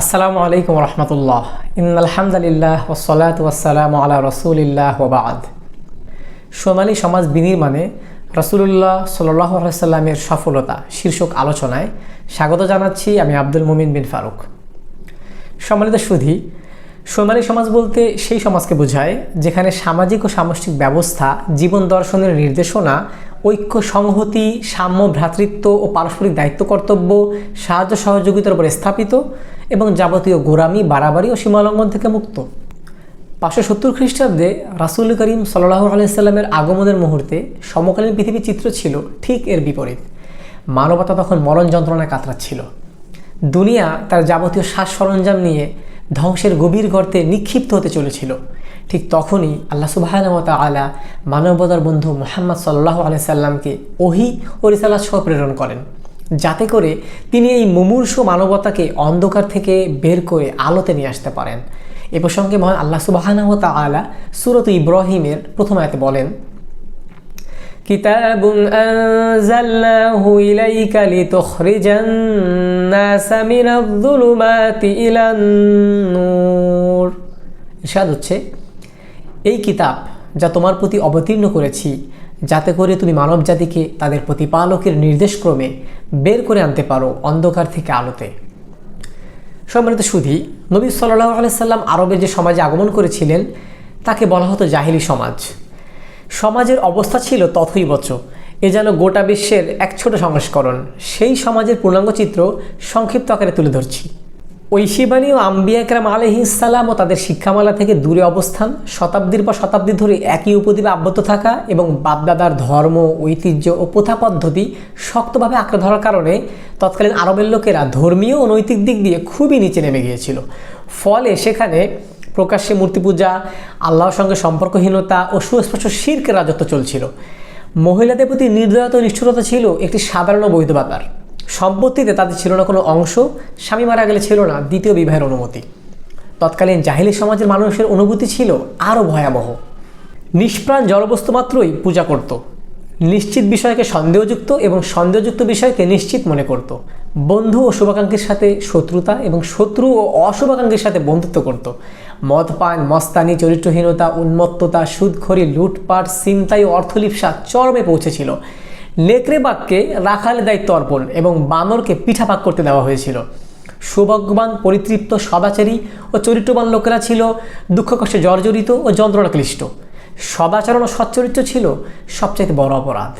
আসসালামু আলাইকুম রহমতুল্লাহ। ইনালহামদুলিল্লাহ ওসলাত ওয়াসালাম আলা রসুলিল্লাহ ওবাদ সোনালী সমাজ বিনির্মাণে রসুলুল্লাহ সাল্লামের সফলতা শীর্ষক আলোচনায় স্বাগত জানাচ্ছি আমি আব্দুল মুমিন বিন ফারুক। সম্মানিত সুধী, সোনালী সমাজ বলতে সেই সমাজকে বোঝায় যেখানে সামাজিক ও সামষ্টিক ব্যবস্থা, জীবন দর্শনের নির্দেশনা, ঐক্য, সংহতি, সাম্য, ভ্রাতৃত্ব ও পারস্পরিক দায়িত্ব কর্তব্য, সাহায্য সহযোগিতার উপর স্থাপিত এবং যাবতীয় গোরামি বাড়াবাড়ি ও সীমালঙ্ঘন থেকে মুক্ত। পাঁচশো সত্তর খ্রিস্টাব্দে রাসুল করিম সাল্লাহ আলাইসাল্লামের আগমনের মুহূর্তে সমকালীন পৃথিবীর চিত্র ছিল ঠিক এর বিপরীত। মানবতা তখন মরণ যন্ত্রণায় কাতরাচ্ছিল। দুনিয়া তার যাবতীয় শ্বাস সরঞ্জাম নিয়ে ধ্বংসের গভীর গর্তে নিক্ষিপ্ত হতে চলেছিল। ঠিক তখনই আল্লাহ সুবাহানমত আলা মানবতার বন্ধু মোহাম্মদ সাল্লাহ আলাই সাল্লামকে ওহি ও রিসালাত সহ প্রেরণ করেন। যাতে করে তিনি এই মুমূর্ষ মানবতাকে অন্ধকার থেকে বের করে আলোতে নিয়ে আসতে পারেন এ প্রসঙ্গে মহান আল্লাহ সুবাহানমত আলা সুরত ইব্রাহিমের প্রথম আয়তে বলেন كتاب أنزلناه إليك لتخرج الناس من الظلمات إلى النور ইরশাদ হচ্ছে এই কিতাব যা তোমার প্রতি অবতীর্ণ করেছি যাতে করে তুমি মানব জাতিকে তাদের প্রতিপালকের নির্দেশক্রমে বের করে আনতে পারো অন্ধকার থেকে আলোতে। সম্মানিত সুধী, নবী সাল্লাহ আলাইসাল্লাম আরবের যে সমাজে আগমন করেছিলেন, তাকে বলা হতো জাহিলি সমাজ। সমাজের অবস্থা ছিল তথৈবচ, এ যেন গোটা বিশ্বের এক ছোট সংস্করণ। সেই সমাজের পূর্ণাঙ্গ চিত্র সংক্ষিপ্ত আকারে তুলে ধরছি। ঐশিবানী ও আম্বিয়া একরাম আলহিসাল্লাম ও তাদের শিক্ষামালা থেকে দূরে অবস্থান। শতাব্দীর পর শতাব্দী ধরে একই উপদ্বীপে আবদ্ধ থাকা এবং বাপদাদার ধর্ম, ঐতিহ্য ও প্রথা পদ্ধতি শক্তভাবে আঁকড়ে ধরার কারণে তৎকালীন আরবের লোকেরা ধর্মীয় ও নৈতিক দিক দিয়ে খুবই নিচে নেমে গিয়েছিল। ফলে সেখানে প্রকাশ্যে মূর্তি পূজা, আল্লাহর সঙ্গে সম্পর্কহীনতা ও সুস্পষ্ট শির্কের রাজত্ব চলছিল। মহিলাদের প্রতি নির্দয়তা নিষ্ঠুরতা ছিল একটি সাধারণ বৈধ ব্যাপার। সম্পত্তিতে তাদের ছিল না কোনো অংশ, স্বামী মারা গেলে ছিল না দ্বিতীয় বিবাহের অনুমতি। তৎকালীন জাহিলি সমাজের মানুষের অনুভূতি ছিল আরও ভয়াবহ। নিষ্প্রাণ জড়বস্তু মাত্রই পূজা করত। নিশ্চিত বিষয়কে সন্দেহযুক্ত এবং সন্দেহযুক্ত বিষয়কে নিশ্চিত মনে করত। বন্ধু ও শুভাকাঙ্ক্ষীর সাথে শত্রুতা এবং শত্রু ও অশুভাকাঙ্ক্ষীর সাথে বন্ধুত্ব করত। মদপান মস্তানি, চরিত্রহীনতা, উন্মত্ততা সুদখরি লুটপাট চিন্তাই অর্থলিপসা চরমে পৌঁছেছিল। নেকড়ে বাঘকে রাখালের দায়িত্ব অর্পণ এবং বানরকে পিঠাপাক করতে দেওয়া হয়েছিল। সৌভাগ্যবান, পরিতৃপ্ত, সদাচারী ও চরিত্রবান লোকেরা ছিল দুঃখ কষ্টে জর্জরিত ও যন্ত্রণাক্লিষ্ট। সদাচরণ ও সচ্চরিত্র ছিল সবচেয়ে বড় অপরাধ।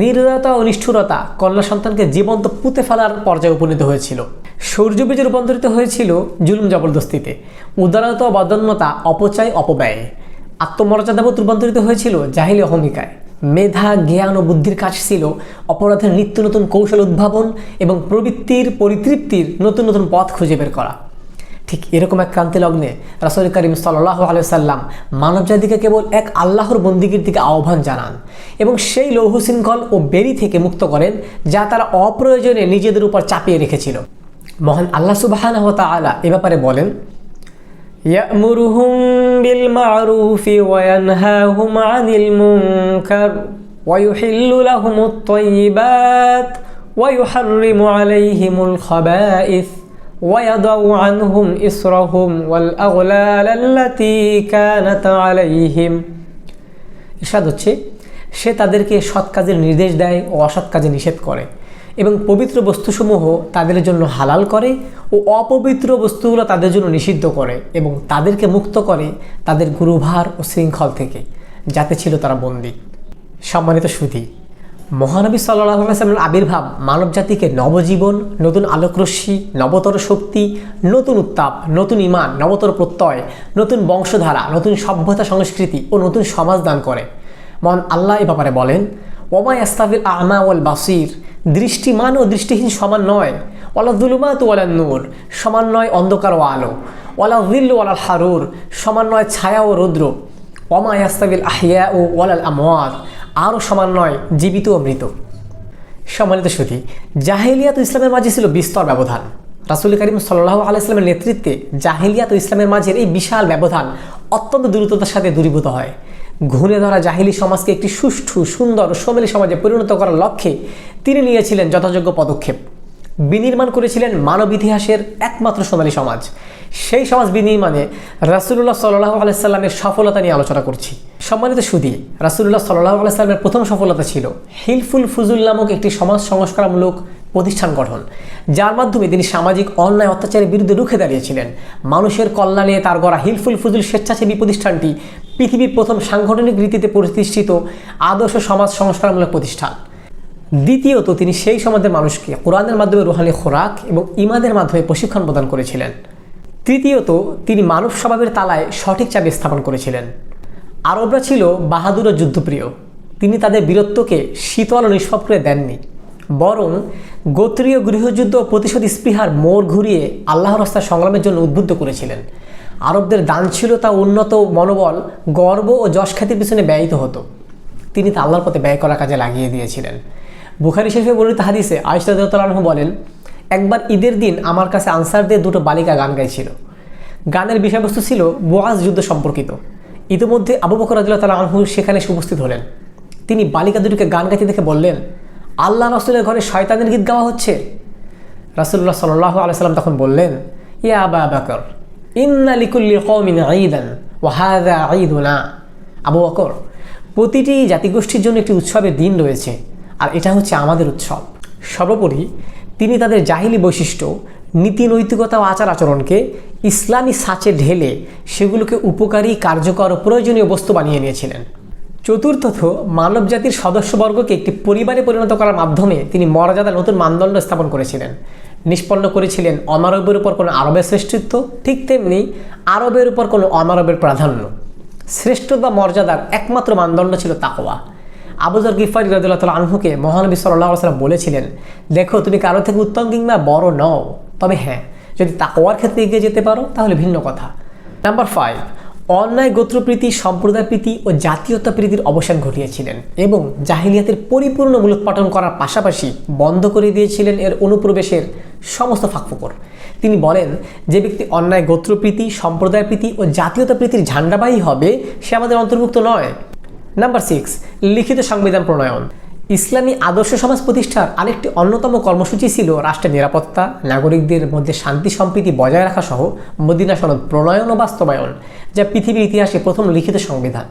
নির্দয়তা ও নিষ্ঠুরতা কন্যা সন্তানকে জীবন্ত পুঁতে ফেলার পর্যায়ে উপনীত হয়েছিল। সূর্যবীজে রূপান্তরিত হয়েছিল জুলুম জবরদস্তিতে। উদারতা ও বদন্যতা, অপচয়, অপব্যয়ে। আত্মমর্যাদাবোধ রূপান্তরিত হয়েছিল জাহিলি অহমিকায় মেধা, জ্ঞান ও বুদ্ধির কাজ ছিল অপরাধের নিত্য নতুন কৌশল উদ্ভাবন এবং প্রবৃত্তির পরিতৃপ্তির নতুন নতুন পথ খুঁজে বের করা। ঠিক এরকম এক ক্রান্তি লগ্নে রাসুল করিম সাল্লাহ আলাইসাল্লাম মানবজাতিকে কেবল এক আল্লাহর বন্দিগির দিকে আহ্বান জানান এবং সেই লৌহ শৃঙ্খল ও বেরি থেকে মুক্ত করেন যা তারা অপ্রয়োজনে নিজেদের উপর চাপিয়ে রেখেছিল। মহান আল্লাহ সুবাহ আলা এ ব্যাপারে বলেন يأمرهم بالمعروف وينهاهم عن المنكر ويحل لهم الطيبات ويحرم عليهم الخبائث ويضع عنهم إسرهم والأغلال التي كانت عليهم ইরশাদ হচ্ছে সে তাদেরকে সৎ কাজের নির্দেশ দেয় ও অসৎ কাজে নিষেধ করে এবং পবিত্র বস্তুসমূহ তাদের জন্য হালাল করে ও অপবিত্র বস্তুগুলো তাদের জন্য নিষিদ্ধ করে এবং তাদেরকে মুক্ত করে তাদের গুরুভার ও শৃঙ্খল থেকে, যাতে ছিল তারা বন্দী। সম্মানিত সুধী, মহানবী সাল্লামের আবির্ভাব মানব জাতিকে নবজীবন, নতুন আলোকরশ্মি, নবতর শক্তি, নতুন উত্তাপ, নতুন ইমান নবতর প্রত্যয়, নতুন বংশধারা, নতুন সভ্যতা সংস্কৃতি ও নতুন সমাজ দান করে। মন আল্লাহ এ ব্যাপারে বলেন ওমায় আমা ওয়াল বাসির দৃষ্টিমান ও দৃষ্টিহীন সমান নয়। ওয়ালা দুলুমাত ওয়ালা নূর, সমান নয় অন্ধকার ও আলো। ওয়ালা দিল্লু ওয়ালা হারুর, সমান নয় ছায়া ও রৌদ্র। ওমা ইয়াস্তাবিল আহিয়া ও ওয়ালাল আমওয়াত, আরও সমান নয় জীবিত ও মৃত। সম্মানিত সুধী জাহেলিয়াত ইসলামের মাঝে ছিল বিস্তর ব্যবধান। রাসুল করিম সাল্লাহ আলাইসলামের নেতৃত্বে জাহিলিয়াত ইসলামের মাঝের এই বিশাল ব্যবধান অত্যন্ত দ্রুততার সাথে দূরীভূত হয়। ঘুরে ধরা জাহিলি সমাজকে একটি সুষ্ঠু, সুন্দর সোমেলি সমাজে পরিণত করার লক্ষ্যে তিনি নিয়েছিলেন যথাযোগ্য পদক্ষেপ। বিনির্মাণ করেছিলেন মানব ইতিহাসের একমাত্র সোনালী সমাজ। সেই সমাজ বিনির্মাণে রাসুল্লাহ সাল্লাহ আলাইসাল্লামের সফলতা নিয়ে আলোচনা করছি। সম্মানিত সুদী রাসুল্লাহ সাল্লাহ আলাইসাল্লামের প্রথম সফলতা ছিল হিলফুল ফুজুল নামক একটি সমাজ সংস্কারমূলক প্রতিষ্ঠান গঠন। যার মাধ্যমে তিনি সামাজিক অন্যায় অত্যাচারের বিরুদ্ধে রুখে দাঁড়িয়েছিলেন। মানুষের কল্যাণে তার গড়া হিলফুল ফুজুল স্বেচ্ছাসেবী প্রতিষ্ঠানটি পৃথিবীর প্রথম সাংগঠনিক রীতিতে প্রতিষ্ঠিত আদর্শ সমাজ সংস্কারমূলক প্রতিষ্ঠান। দ্বিতীয়ত, তিনি সেই সমাজের মানুষকে কোরআনের মাধ্যমে রুহানি খোরাক এবং ইমাদের মাধ্যমে প্রশিক্ষণ প্রদান করেছিলেন। তৃতীয়ত, তিনি মানব স্বভাবের তালায় সঠিক চাবি স্থাপন করেছিলেন। আরবরা ছিল বাহাদুর ও যুদ্ধপ্রিয়। তিনি তাদের বীরত্বকে শীতল ও নিষ্পাপ করে দেননি। বরং গোত্রীয় গৃহযুদ্ধ প্রতিশোধ স্পৃহার মোড় ঘুরিয়ে আল্লাহ রাস্তার সংগ্রামের জন্য উদ্বুদ্ধ করেছিলেন। আরবদের দানশীলতা উন্নত মনোবল, গর্ব ও যশ খ্যাতির পিছনে ব্যয়িত হতো। তিনি তা আল্লাহর পথে ব্যয় করার কাজে লাগিয়ে দিয়েছিলেন। বুখারি শরীফে বর্ণিত হাদিসে আয়সাদু বলেন, একবার ঈদের দিন আমার কাছে আনসারদের দুটো বালিকা গান গাইছিল। গানের বিষয়বস্তু ছিল বোয়াজ যুদ্ধ সম্পর্কিত। ইতিমধ্যে আবু বকর রাজুল্লাহ তালা আনহু সেখানে উপস্থিত হলেন। তিনি বালিকা দুটিকে গান গাইতে দেখে বললেন আল্লাহ রসুলের ঘরে শয়তানের গীত গাওয়া হচ্ছে। রাসুল্লাহ সাল্লাহ আলাইসাল্লাম তখন বললেন, ইয়া আবা বাকর, ইন্না লিকুল্লি কৌমিন ঈদান ওয়াহাদা ঈদুনা। আবু বকর, প্রতিটি জাতিগোষ্ঠীর জন্য একটি উৎসবের দিন রয়েছে, আর এটা হচ্ছে আমাদের উৎসব। সর্বোপরি তিনি তাদের জাহিলি বৈশিষ্ট্য, নীতি নৈতিকতা ও আচার আচরণকে ইসলামী সাঁচে ঢেলে সেগুলোকে উপকারী, কার্যকর ও প্রয়োজনীয় বস্তু বানিয়ে নিয়েছিলেন। চতুর্থত মানব জাতির সদস্যবর্গকে একটি পরিবারে পরিণত করার মাধ্যমে তিনি মর্যাদার নতুন মানদণ্ড স্থাপন করেছিলেন। নিষ্পন্ন করেছিলেন অনারবের উপর কোনো আরবের শ্রেষ্ঠত্ব, ঠিক তেমনি আরবের উপর কোনো অনারবের প্রাধান্য। শ্রেষ্ঠ বা মর্যাদার একমাত্র মানদণ্ড ছিল তাকোয়া আবুজর গিফারি রাদিল্লাহ তাল আনহুকে মহানবী সাল্লাহ সাল্লাম বলেছিলেন, দেখো, তুমি কারও থেকে উত্তম কিংবা বড় নও। তবে হ্যাঁ যদি তাকোয়ার ক্ষেত্রে এগিয়ে যেতে পারো, তাহলে ভিন্ন কথা। নাম্বার ফাইভ অন্যায় গোত্রপ্রীতি সম্প্রদায়প্রীতি ও জাতীয়তা প্রীতির অবসান ঘটিয়েছিলেন এবং জাহিলিয়াতের পরিপূর্ণ মূলোৎপাটন করার পাশাপাশি বন্ধ করে দিয়েছিলেন এর অনুপ্রবেশের সমস্ত ফাঁকফোকর তিনি বলেন, যে ব্যক্তি অন্যায় গোত্রপ্রীতি সম্প্রদায়প্রীতি ও জাতীয়তা প্রীতির ঝান্ডাবাহী হবে, সে আমাদের অন্তর্ভুক্ত নয়। নাম্বার সিক্স, লিখিত সংবিধান প্রণয়ন। ইসলামী আদর্শ সমাজ প্রতিষ্ঠার আরেকটি অন্যতম কর্মসূচি ছিল রাষ্ট্রের নিরাপত্তা, নাগরিকদের মধ্যে শান্তি সম্প্রীতি বজায় রাখা সহ মদিনা সনদ প্রণয়ন ও বাস্তবায়ন, যা পৃথিবীর ইতিহাসে প্রথম লিখিত সংবিধান।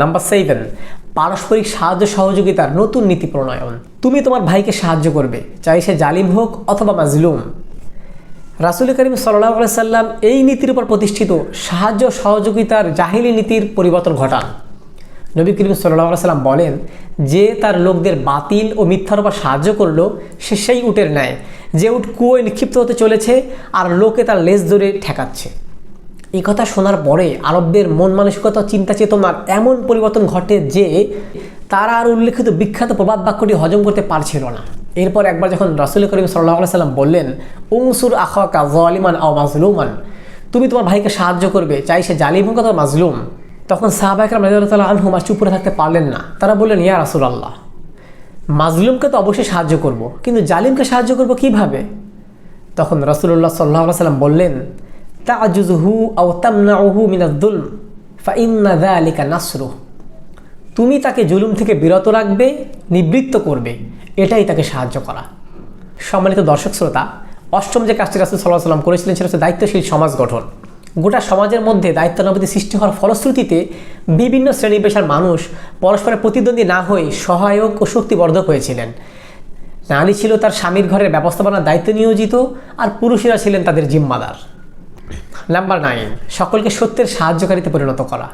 নাম্বার সেভেন পারস্পরিক সাহায্য সহযোগিতার নতুন নীতি প্রণয়ন। তুমি তোমার ভাইকে সাহায্য করবে, চাই সে জালিম হোক অথবা মাজলুম। রাসুল করিম সাল্লাহ সাল্লাম এই নীতির উপর প্রতিষ্ঠিত সাহায্য সহযোগিতার জাহিলি নীতির পরিবর্তন ঘটান। নবী করিম সাল্লাহ সাল্লাম বলেন, যে তার লোকদের বাতিল ও মিথ্যার উপর সাহায্য করল, সে সেই উটের ন্যায়। যে উট কুয়োয় নিক্ষিপ্ত হতে চলেছে, আর লোকে তার লেজ ধরে ঠেকাচ্ছে। এই কথা শোনার পরে আরবদের মন মানসিকতা চিন্তা চেতনার এমন পরিবর্তন ঘটে যে তারা আর উল্লেখিত বিখ্যাত প্রবাদ বাক্যটি হজম করতে পারছিল না। এরপর একবার যখন রাসুল করিম সাল্লাহ সাল্লাম বললেন উংসুর আখা জালিমান আও মাজলুমান, তুমি তোমার ভাইকে সাহায্য করবে, চাই সে জালিম হোক মাজলুম। তখন সাহাবাইকরাম রাজিউল্লাহ আনহুম চুপ করে থাকতে পারলেন না। তারা বললেন, ইয়া রাসুল আল্লাহ মাজলুমকে তো অবশ্যই সাহায্য করব, কিন্তু জালিমকে সাহায্য করব কীভাবে? তখন রসুল্লাহ সাল্লাহ সাল্লাম বললেন, তাজুজহু আও তামনাহু মিনাদ্দুলম ফাইন্না দা আলিকা নাসরু তুমি তাকে জুলুম থেকে বিরত রাখবে, নিবৃত্ত করবে, এটাই তাকে সাহায্য করা। সম্মানিত দর্শক শ্রোতা, অষ্টম যে কাজটি রাসুল সাল্লাহ সাল্লাম করেছিলেন সেটা হচ্ছে দায়িত্বশীল সমাজ গঠন। গোটা সমাজের মধ্যে দায়িত্ব দায়িত্বনবতি সৃষ্টি হওয়ার ফলশ্রুতিতে বিভিন্ন শ্রেণি পেশার মানুষ পরস্পরের প্রতিদ্বন্দ্বী না হয়ে সহায়ক ও শক্তিবর্ধক হয়েছিলেন। নারী ছিল তার স্বামীর ঘরের ব্যবস্থাপনার দায়িত্ব নিয়োজিত আর পুরুষেরা ছিলেন তাদের জিম্মাদার। নাম্বার নাইন, সকলকে সত্যের সাহায্যকারীতে পরিণত করা।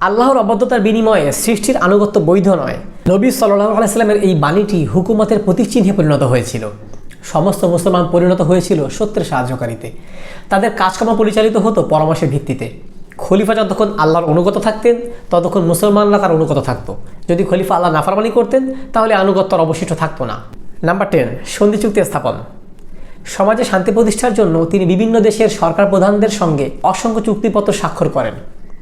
আল্লাহর অবদ্ধতার বিনিময়ে সৃষ্টির আনুগত্য বৈধ নয়। নবী সাল্লাহ আলাইস্লামের এই বাণীটি হুকুমতের প্রতীকচিহ্নে পরিণত হয়েছিল। সমস্ত মুসলমান পরিণত হয়েছিল সত্যের সাহায্যকারীতে। তাদের কাজকর্ম পরিচালিত হতো পরামর্শের ভিত্তিতে। খলিফা যতক্ষণ আল্লাহর অনুগত থাকতেন, ততক্ষণ মুসলমানরা তার অনুগত থাকতো। যদি খলিফা আল্লাহ নাফারমানি করতেন, তাহলে আনুগত্যর অবশিষ্ট থাকতো না। নাম্বার টেন, সন্ধি চুক্তি স্থাপন। সমাজে শান্তি প্রতিষ্ঠার জন্য তিনি বিভিন্ন দেশের সরকার প্রধানদের সঙ্গে অসংখ্য চুক্তিপত্র স্বাক্ষর করেন।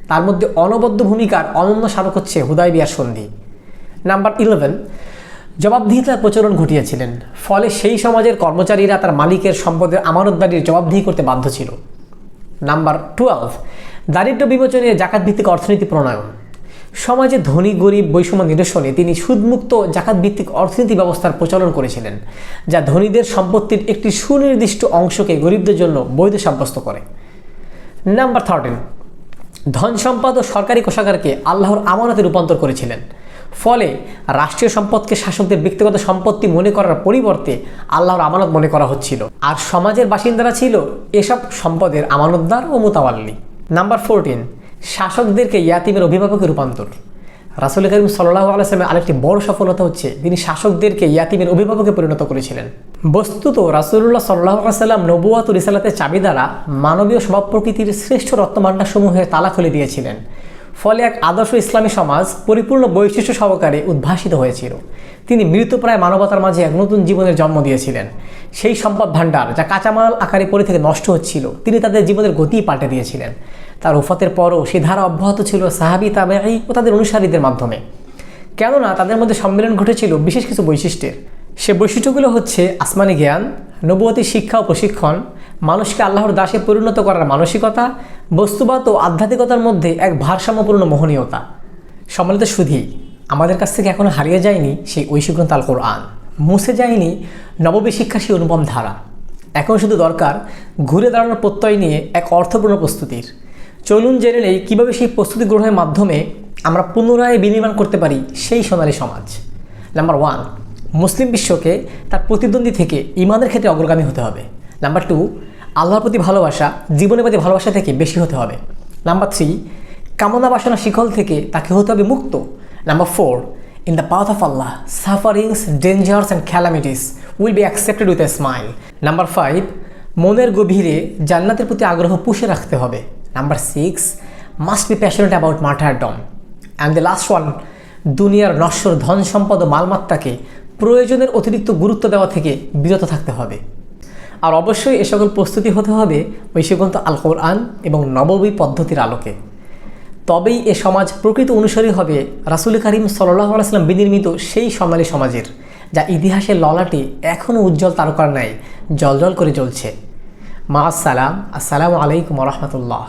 তার মধ্যে অনবদ্য ভূমিকার অনন্য স্মারক হচ্ছে হুদায় বিয়ার সন্ধি। নাম্বার ইলেভেন জবাবদিহিতার প্রচলন ঘটিয়েছিলেন। ফলে সেই সমাজের কর্মচারীরা তার মালিকের সম্পদের আমানতদারির জবাবদিহি করতে বাধ্য ছিল। নাম্বার টুয়েলভ দারিদ্র বিমোচনে জাকাত ভিত্তিক অর্থনীতি প্রণয়ন। সমাজে ধনী, গরিব, বৈষম্য নিরসনে তিনি সুদমুক্ত জাকাত ভিত্তিক অর্থনীতি ব্যবস্থার প্রচলন করেছিলেন, যা ধনীদের সম্পত্তির একটি সুনির্দিষ্ট অংশকে গরিবদের জন্য বৈধ সাব্যস্ত করে। নাম্বার থার্টিন ধন সম্পদ ও সরকারি কোষাগারকে আল্লাহর আমানতে রূপান্তর করেছিলেন। ফলে রাষ্ট্রীয় সম্পদকে শাসকদের ব্যক্তিগত সম্পত্তি মনে করার পরিবর্তে আল্লাহর আমানত মনে করা হচ্ছিল। আর সমাজের বাসিন্দারা ছিল এসব সম্পদের আমানতদার ও মোতাবাল্লি। নাম্বার ফোরটিন শাসকদেরকে ইয়াতিমের অভিভাবকে রূপান্তর। রাসুল করিম সাল্লাহ আলাইসলামের আরেকটি বড় সফলতা হচ্ছে, তিনি শাসকদেরকে ইয়াতিমের অভিভাবকে পরিণত করেছিলেন। বস্তুত রাসুল্লাহ সাল্লাহ সাল্লাম নবুয়াতুল রিসালাতের চাবি দ্বারা মানবীয় স্বভাব প্রকৃতির শ্রেষ্ঠ রত্নভাণ্ডারসমূহের তালা খুলে দিয়েছিলেন। ফলে এক আদর্শ ইসলামী সমাজ পরিপূর্ণ বৈশিষ্ট্য সহকারে উদ্ভাসিত হয়েছিল। তিনি মৃতপ্রায় মানবতার মাঝে এক নতুন জীবনের জন্ম দিয়েছিলেন। সেই সম্পদ ভাণ্ডার যা কাঁচামাল আকারে পড়ে থেকে নষ্ট হচ্ছিল, তিনি তাদের জীবনের গতি পাল্টে দিয়েছিলেন। তার ওফাতের পরও সেই ধারা অব্যাহত ছিল সাহাবি তাবেঈ ও তাদের অনুসারীদের মাধ্যমে। কেননা তাদের মধ্যে সম্মেলন ঘটেছিল বিশেষ কিছু বৈশিষ্ট্যের। সে বৈশিষ্ট্যগুলো হচ্ছে আসমানি জ্ঞান নবতী শিক্ষা ও প্রশিক্ষণ মানুষকে আল্লাহর দাসে পরিণত করার মানসিকতা, বস্তুবাদ ও আধ্যাত্মিকতার মধ্যে এক ভারসাম্যপূর্ণ মোহনীয়তা। সম্মানিত সুধী, আমাদের কাছ থেকে এখনও হারিয়ে যায়নি সেই ঐশী গ্রন্থ আল কোরআন মুছে যায়নি নববী শিক্ষা সেই অনুপম ধারা। এখন শুধু দরকার ঘুরে দাঁড়ানোর প্রত্যয় নিয়ে এক অর্থপূর্ণ প্রস্তুতির। চলুন জেনে নেই কীভাবে সেই প্রস্তুতি গ্রহণের মাধ্যমে আমরা পুনরায় বিনির্মাণ করতে পারি সেই সোনালী সমাজ। নাম্বার ওয়ান, মুসলিম বিশ্বকে তার প্রতিদ্বন্দ্বী থেকে ইমানের ক্ষেত্রে অগ্রগামী হতে হবে। নাম্বার টু আল্লাহর প্রতি ভালোবাসা, জীবনের প্রতি ভালোবাসা থেকে বেশি হতে হবে। নাম্বার থ্রি কামনা বাসনা শিকল থেকে তাকে হতে হবে মুক্ত। Number four in the path of Allah sufferings dangers and calamities will be accepted with a smile number five মনের গভীরে জান্নাতের প্রতি আগ্রহ পুষে রাখতে হবে। Number six must be passionate about martyrdom and the last one দুনিয়ার নশ্বর ধন সম্পদ ও মালমাত্রাকে প্রয়োজনের অতিরিক্ত গুরুত্ব দেওয়া থেকে বিরত থাকতে হবে। আর অবশ্যই এ সকল প্রস্তুতি হতে হবে ঐশগ্রন্থ আল কোরআন এবং নববী পদ্ধতির আলোকে। তবেই এ সমাজ প্রকৃত অনুসারী হবে রাসুল করিম সাল্লাহ আলাইসলাম বিনির্মিত সেই সোনালী সমাজের, যা ইতিহাসের ললাটি এখনও উজ্জ্বল তারকার ন্যায় জলজল করে চলছে মা আসসালাম আসসালামু আলাইকুম রহমতুল্লাহ।